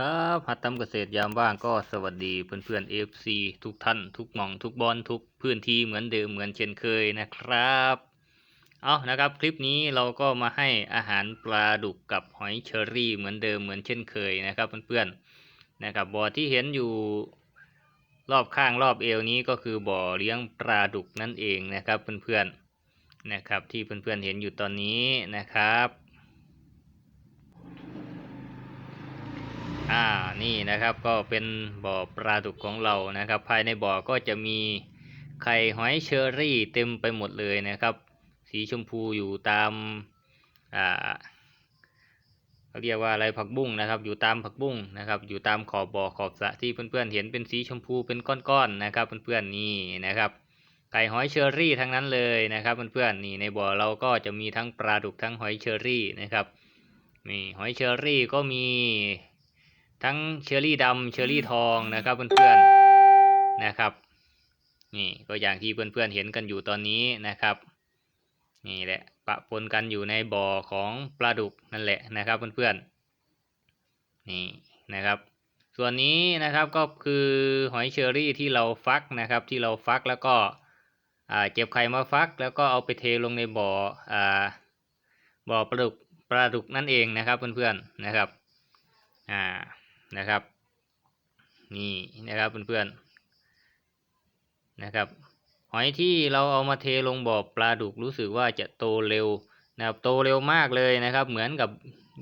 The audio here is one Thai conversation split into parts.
ครับหัดทำเกษตรยามว่างก็สวัสดีเพื่อนๆ FC ทุกท่าน ทุกหม่องทุกบอลทุกพื้นที่เหมือนเดิมเหมือนเช่นเคยนะครับ เอานะครับคลิปนี้เราก็มาให้อาหารปลาดุกกับหอยเชอรี่เหมือนเดิมเหมือนเช่นเคยนะครับเพื่อนๆนะครับบ่อที่เห็นอยู่รอบข้างรอบเอวนี้ก็คือบ่อเลี้ยงปลาดุกนั่นเองนะครับเพื่อนๆนะครับที่เพื่อนๆเห็นอยู่ตอนนี้นะครับ อ่านี่นะครับก็เป็นบ่อปลาดุกของเรานะครับ ภายในบ่อก็จะมีไข่หอยเชอรี่เต็มไปหมดเลยนะครับ สีชมพูอยู่ตามอ่าเขาเรียกว่าอะไรผักบุ้งนะครับ อยู่ตามผักบุ้งนะครับ อยู่ตามขอบบ่อขอบสระที่เพื่อนๆเห็นเป็นสีชมพูเป็นก้อนๆนะครับเพื่อนๆนี่นะครับไก่หอยเชอรี่ทั้งนั้นเลยนะครับเพื่อนๆนี่ในบ่อเราก็จะมีทั้งปลาดุกทั้งหอยเชอรี่นะครับนี่หอยเชอรี่ก็มี ทั้งเชอรี่ดำเชอรี่ทองนะครับเพื่อนๆนะครับ นี่ก็อย่างที่เพื่อนๆเห็นกันอยู่ตอนนี้นะครับ นี่แหละปะปนกันอยู่ในบ่อของปลาดุกนั่นแหละนะครับเพื่อนๆนี่นะครับ ส่วนนี้นะครับก็คือหอยเชอรี่ที่เราฟักนะครับ ที่เราฟักแล้วก็อ่าเก็บไข่มาฟักแล้วก็เอาไปเทลงในบ่ออ่าบ่อปลาดุกปลาดุกนั่นเองนะครับเพื่อนๆนะครับอ่า นะครับ นี่นะครับเพื่อนๆนะครับ หอยที่เราเอามาเทลงบ่อปลาดุกรู้สึกว่าจะโตเร็วนะครับโตเร็วมากเลยนะครับ เหมือนกับ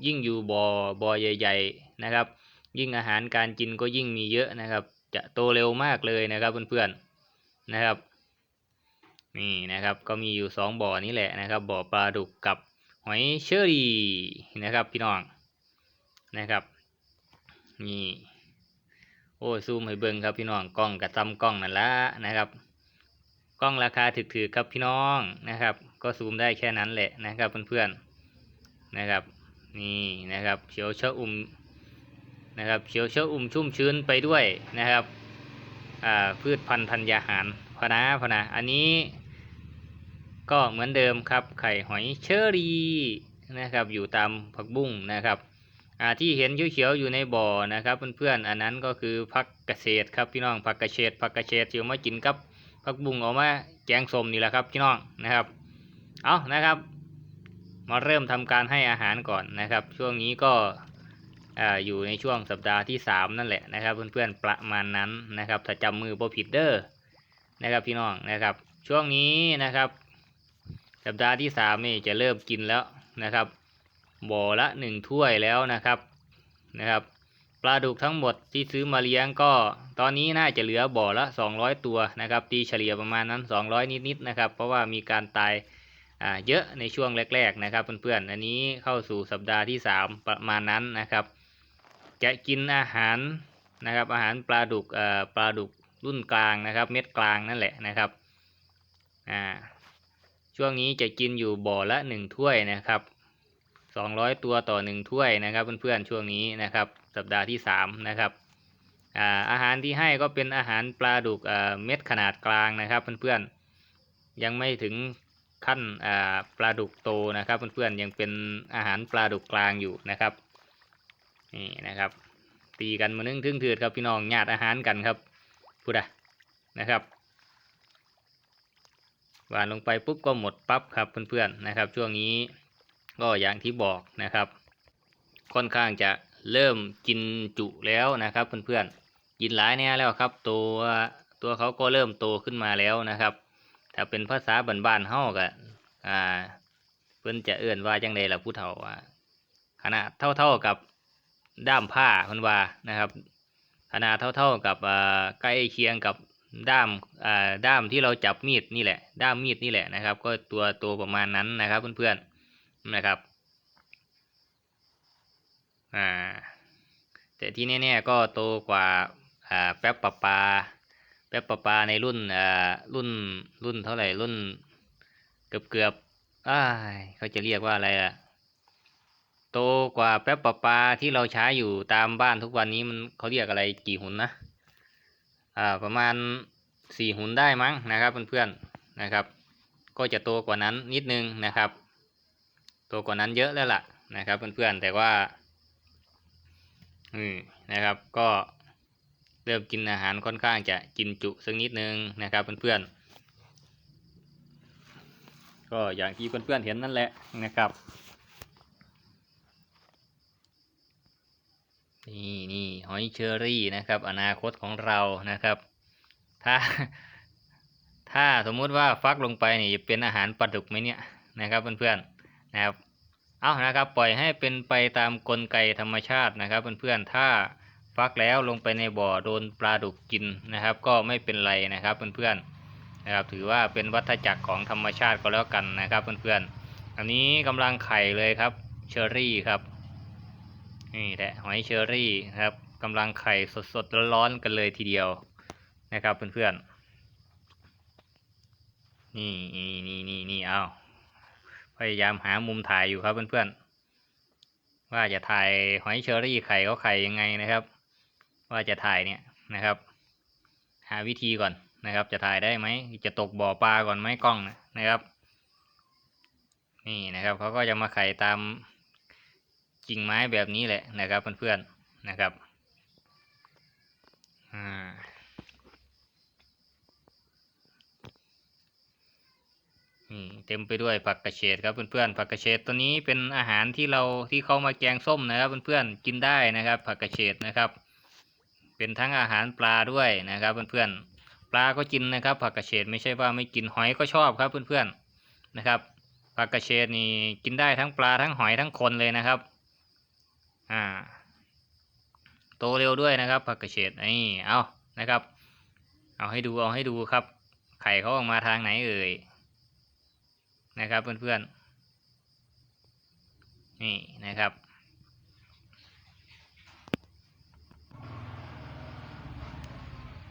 ยิ่งอยู่บ่อบ่อใหญ่ ๆนะครับ ยิ่งอาหารการกินก็ยิ่งมีเยอะนะครับ จะโตเร็วมากเลยนะครับเพื่อนๆนะครับนี่นะครับก็มีอยู่สองบ่อนี้แหละนะครับบ่อปลาดุกกับหอยเชอรี่นะครับพี่น้องนะครับ นี่โอ้ซูมให้เบิ่งครับพี่น้องกล้องกับซ้ำกล้องนั่นละนะครับ กล้องราคาถึกๆครับพี่น้องนะครับ ก็ซูมได้แค่นั้นแหละนะครับเพื่อนๆนะครับ นี่นะครับเขียวเชะอุ่มนะครับเขียวเชะอุ่มชุ่มชื้นไปด้วยนะครับอ่าพืชพันธุ์ธัญญาหารพนะพนะอันนี้ ก็เหมือนเดิมครับไข่หอยเชอรี่นะครับ อยู่ตามผักบุ้งนะครับ ที่เห็นเขียวๆอยู่ในบ่อนะครับเพื่อนๆอันนั้นก็คือผักเกษตรครับพี่น้องผักกระเฉดผักกระเฉดที่เอามากินกับผักบุ้งออกมาแกงส้มนี่แหละครับพี่น้องนะครับเอานะครับ มาเริ่มทำการให้อาหารก่อนนะครับ ช่วงนี้ก็ออยู่ในช่วงสัปดาห์ที่สามนั่นแหละนะครับ เพื่อนๆประมาณนั้นนะครับ ถ้าจำมือบ่ผิดเดอ้อนะครับพี่น้องนะครับ ช่วงนี้นะครับ สัปดาห์ที่สามนี่จะเริ่มกินแล้วนะครับ บ่อละหนึ่งถ้วยแล้วนะครับนะครับ ปลาดุกทั้งหมดที่ซื้อมาเลี้ยงก็ ตอนนี้น่าจะเหลือบ่อละ 200 ตัวนะครับตีเฉลี่ยประมาณนั้น 200 นิดๆนะครับ เพราะว่ามีการตายเยอะในช่วงแรก ๆ นะครับเพื่อนๆอันนี้เข้าสู่สัปดาห์ที่ 3 ประมาณนั้นนะครับจะกินอาหารนะครับ อาหารปลาดุกปลาดุกรุ่นกลางนะครับ เม็ดกลางนั่นแหละนะครับช่วงนี้จะกินอยู่บ่อละหนึ่งถ้วยนะครับ สองร้อยตัวต่อหนึ่งถ้วยนะครับเพื่อนๆช่วงนี้นะครับ สัปดาห์ที่สามนะครับอาอาหารที่ให้ก็เป็นอาหารปลาดุกเม็ดขนาดกลางนะครับเพื่อนๆยังไม่ถึงขั้นปลาดุกโตนะครับเพื่อนๆยังเป็นอาหารปลาดุกกลางอยู่นะครับนี่นะครับ ตีกันมานึ่งทึ่งเถืดครับพี่น้องญาติอาหารกันครับพูดะนะครับหวานลงไปปุ๊บก็หมดปั๊บครับเพื่อนๆนะครับ ช่วงนี้ ก็อย่างที่บอกนะครับ ค่อนข้างจะเริ่มกินจุแล้วนะครับเพื่อนๆกินหลายแน่แล้วครับ ตัวตัวเขาก็เริ่มโตขึ้นมาแล้วนะครับ ถ้าเป็นภาษาบ้านๆเฮาก็อ่าเพิ่อนจะเอื้อนว่าจังไดล่ะผู้เฒ่าว่าขนาดเท่าๆกับด้ามผ้าเพิ่นว่านะครับขนาดเท่าๆกับใกล้เคียงกับด้ามด้ามที่เราจับมีดนี่แหละ ด้ามมีดนี่แหละนะครับ ก็ตัวตัวประมาณนั้นนะครับเพื่อนๆ นะครับอ่าแต่ที่แน่ๆก็โตกว่าอ่าแป๊บปะปาแป๊บปะปาในรุ่นอ่ารุ่นรุ่นเท่าไหร่รุ่นเกือบเกือบอ้ายเขาจะเรียกว่าอะไรอะโตกว่าแป๊บปะปาที่เราใช้อยู่ตามบ้านทุกวันนี้มันเขาเรียกอะไรกี่หุ่นนะอ่าประมาณสี่หุ่นได้มั้งนะครับเพื่อนๆนะครับ ก็จะโตกว่านั้นนิดนึงนะครับ โตกว่านั้นเยอะแล้วล่ะนะครับเพื่อนๆแต่ว่าอืมนะครับก็เริ่มกินอาหารค่อนข้างจะกินจุสักนิดนึงนะครับเพื่อนๆก็อย่างที่เพื่อนๆเห็นนั่นแหละนะครับนี่นี่หอยเชอรี่นะครับ อนาคตของเรานะครับ ถ้า ถ้าสมมุติว่าฟักลงไปนี่จะเป็นอาหารปลาดุกไหมเนี่ยนะครับเพื่อนๆ นะครับเอานะครับปล่อยให้เป็นไปตามกลไกธรรมชาตินะครับเพื่อนๆถ้าฟักแล้วลงไปในบ่อโดนปลาดุกกินนะครับ ก็ไม่เป็นไรนะครับเพื่อนๆนะครับถือว่าเป็นวัฏจักรของธรรมชาติก็แล้วกันนะครับเพื่อนๆอันนี้กำลังไข่เลยครับเชอรี่ครับนี่แหละหอยเชอรี่ครับกำลังไข่สดๆร้อนๆกันเลยทีเดียวนะครับเพื่อนๆนี่นี่นี่นี่นี่เอา พยายามหามุมถ่ายอยู่ครับเพื่อนๆ ว่าจะถ่ายหอยเชอรี่ไข่เขาไข่ยังไงนะครับ ว่าจะถ่ายเนี่ยนะครับ หาวิธีก่อนนะครับ จะถ่ายได้ไหมจะตกบ่อปลาก่อนไหมกล้องนะนะครับ นี่นะครับเขาก็จะมาไข่ตามกิ่งไม้แบบนี้แหละนะครับเพื่อนๆนะครับอ่า นี่เต็มไปด้วยผักกระเฉดครับเพื่อนๆผักกระเฉดตัวนี้เป็นอาหารที่เราที่เขามาแกงส้มนะครับเพื่อนๆกินได้นะครับ ผักกระเฉดนะครับ เป็นทั้งอาหารปลาด้วยนะครับเพื่อนๆปลาก็กินนะครับ ผักกระเฉดไม่ใช่ว่าไม่กินหอยก็ชอบครับเพื่อนๆนะครับ ผักกระเฉดนี่กินได้ทั้งปลาทั้งหอยทั้งคนเลยนะครับอ่าโตเร็วด้วยนะครับ ผักกระเฉดนี่เอานะครับ เอาให้ดูเอาให้ดูครับ ไข่เขาออกมาทางไหนเอ่ย นะครับเพื่อนๆ นี่นะครับ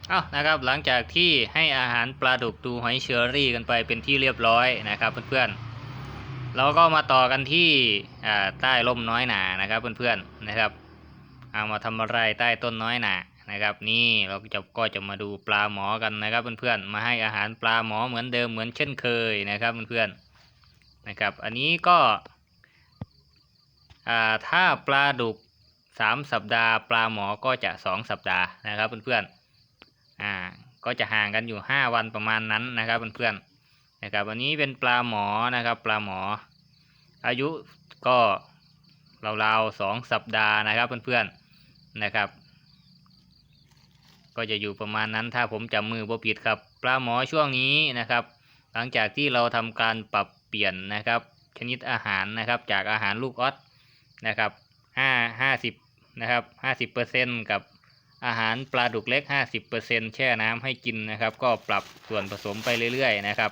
เอานะครับหลังจากที่ให้อาหารปลาดุกดูหอยเชอรี่กันไปเป็นที่เรียบร้อยนะครับเพื่อนๆ เราก็มาต่อกันที่ใต้ร่มน้อยหนานะครับเพื่อนๆนะครับ เอามาทำอะไรใต้ต้นน้อยหนานะครับนี่เราจะก็จะมาดูปลาหมอกันนะครับเพื่อนๆมาให้อาหารปลาหมอเหมือนเดิมเหมือนเช่นเคยนะครับเพื่อนๆ นะครับ อันนี้ก็ถ้าปลาดุกสามสัปดาห์ ปลาหมอก็จะสองสัปดาห์นะครับเพื่อนๆอ่าก็จะห่างกันอยู่ห้าวันประมาณนั้นนะครับเพื่อนๆนะครับอันนี้เป็นปลาหมอนะครับ ปลาหมอ อายุก็ราวๆสองสัปดาห์นะครับเพื่อนๆนะครับ ก็จะอยู่ประมาณนั้นถ้าผมจำมือบ่ผิดครับ ปลาหมอช่วงนี้นะครับ หลังจากที่เราทำการปรับ ปลี่ยนนะครับ ชนิดอาหารนะครับจากอาหารลูกออสนะครับห้าห้าสิบนะครับห้าสิบเปอร์เซ็นกับอาหารปลาดุกเล็กห้าสิบเปอร์เซ็นแช่น้ำให้กินนะครับ ก็ปรับส่วนผสมไปเรื่อยๆนะครับ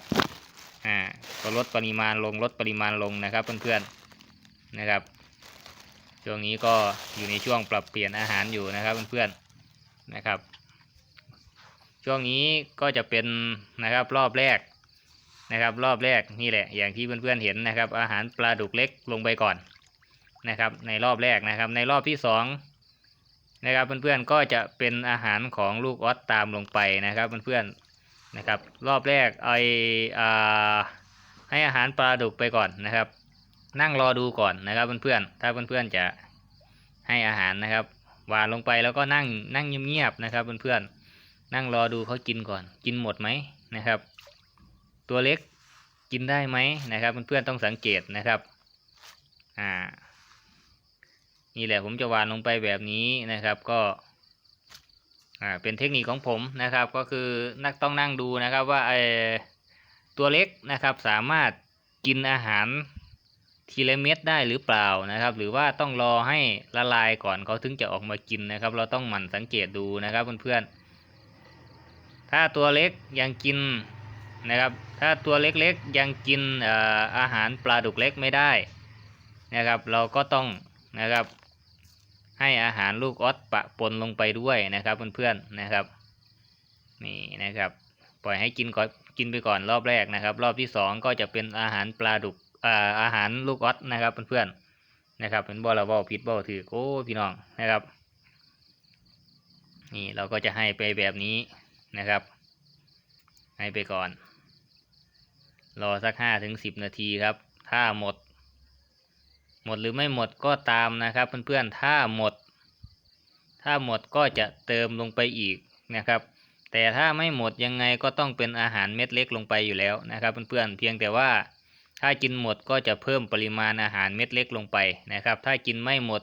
อ่าก็ลดปริมาณลงลดปริมาณลงนะครับเพื่อนๆนะครับช่วงนี้ก็อยู่ในช่วงปรับเปลี่ยนอาหารอยู่นะครับเพื่อนๆนะครับ ช่วงนี้ก็จะเป็นนะครับรอบแรก นะครับรอบแรกนี่แหละอย่างที่เพื่อนๆเห็นนะครับ อาหารปลาดุกเล็กลงไปก่อนนะครับในรอบแรกนะครับ ในรอบที่สองนะครับเพื่อนๆก็จะเป็นอาหารของลูกออสตามลงไปนะครับเพื่อนๆนะครับ รอบแรกไออ่าให้อาหารปลาดุกไปก่อนนะครับ นั่งรอดูก่อนนะครับเพื่อนๆถ้าเพื่อนๆจะให้อาหารนะครับวานลงไปแล้วก็นั่งนั่งเงียบๆนะครับเพื่อนๆนั่งรอดูเขากินก่อน กินหมดไหมนะครับ ตัวเล็ก กินได้ไหมนะครับเพื่อนๆต้องสังเกตนะครับอ่านี่แหละผมจะวานลงไปแบบนี้นะครับก็อ่าเป็นเทคนิคของผมนะครับ ก็คือนักต้องนั่งดูนะครับว่าไอตัวเล็กนะครับสามารถกินอาหารทีละเม็ดได้หรือเปล่านะครับ หรือว่าต้องรอให้ละลายก่อนเขาถึงจะออกมากินนะครับ เราต้องหมั่นสังเกตดูนะครับเพื่อนๆถ้าตัวเล็กยังกิน นะครับ ถ้าตัวเล็กๆยังกินอาหารปลาดุกเล็กไม่ได้นะครับ เราก็ต้องนะครับ ให้อาหารลูกออสปะปนลงไปด้วยนะครับเพื่อนๆนะครับนี่นะครับปล่อยให้กินก่อนกินไปก่อนรอบแรกนะครับ รอบที่สองก็จะเป็นอาหารปลาดุกอาหารลูกออสนะครับเพื่อนๆนะครับเป็นบอลบอลผิดบอลถือโอ้พี่น้องนะครับนี่เราก็จะให้ไปแบบนี้นะครับ ให้ไปก่อน รอสักห้าถึงสิบนาทีครับ ถ้าหมด หมดหรือไม่หมดก็ตามนะครับ เพื่อนๆ ถ้าหมด ถ้าหมดก็จะเติมลงไปอีกนะครับ แต่ถ้าไม่หมดยังไงก็ต้องเป็นอาหารเม็ดเล็กลงไปอยู่แล้วนะครับเพื่อนๆ เพียงแต่ว่าถ้ากินหมดก็จะเพิ่มปริมาณอาหารเม็ดเล็กลงไปนะครับ ถ้ากินไม่หมด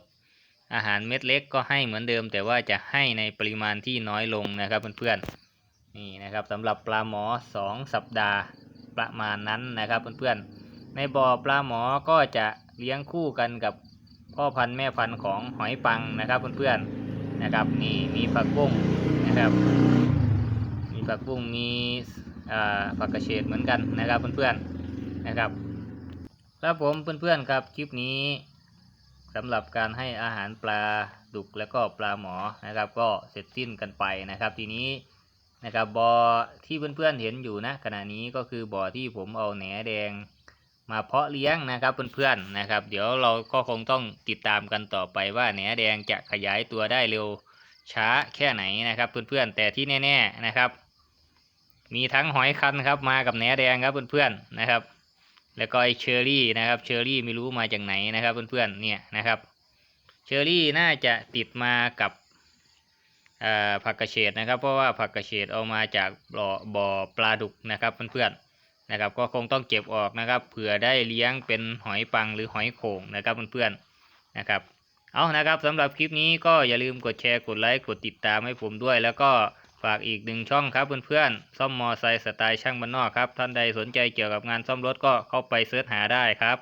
อาหารเม็ดเล็กก็ให้เหมือนเดิม แต่ว่าจะให้ในปริมาณที่น้อยลงนะครับเพื่อนๆนี่นะครับสำหรับปลาหมอ 2 สัปดาห์ ประมาณนั้นนะครับเพื่อนๆ ในบ่อปลาหมอก็จะเลี้ยงคู่กันกับพ่อพันธุ์แม่พันธุ์ของหอยปังนะครับเพื่อนๆนะครับนี่มีผักบุ้งนะครับมีผักบุ้งมีอ่าผักกระเฉดเหมือนกันนะครับเพื่อนๆนะครับครับผมเพื่อนๆครับคลิปนี้สำหรับการให้อาหารปลาดุกแล้วก็ปลาหมอนะครับ ก็เสร็จสิ้นกันไปนะครับ ทีนี้ นะครับบ่อที่เพื่อนๆเห็นอยู่นะขณะนี้ก็คือบ่อที่ผมเอาแหนแดงมาเพาะเลี้ยงนะครับเพื่อนๆนะครับ เดี๋ยวเราก็คงต้องติดตามกันต่อไปว่าแหนแดงจะขยายตัวได้เร็วช้าแค่ไหนนะครับเพื่อนๆแต่ที่แน่ ๆนะครับ มีทั้งหอยคันครับมากับแหนแดงครับเพื่อนๆนะครับ แล้วก็ไอเชอรี่นะครับเชอรี่ไม่รู้มาจากไหนนะครับเพื่อนๆเนี่ยนะครับเชอรี่น่าจะติดมากับ ผักกระเฉดนะครับ เพราะว่าผักกระเฉดเอามาจากบ่อบ่อปลาดุกนะครับเพื่อนๆนะครับ ก็คงต้องเก็บออกนะครับเผื่อได้เลี้ยงเป็นหอยปังหรือหอยโข่งนะครับเพื่อนๆนะครับเอานะครับสำหรับคลิปนี้ก็อย่าลืมกดแชร์กดไลค์กดติดตามให้ผมด้วย แล้วก็ฝากอีกหนึ่งช่องครับเพื่อนๆซ่อมมอไซค์สไตล์ช่างบ้านนอกครับท่านใดสนใจเกี่ยวกับงานซ่อมรถก็เข้าไปเสิร์ชหาได้ครับ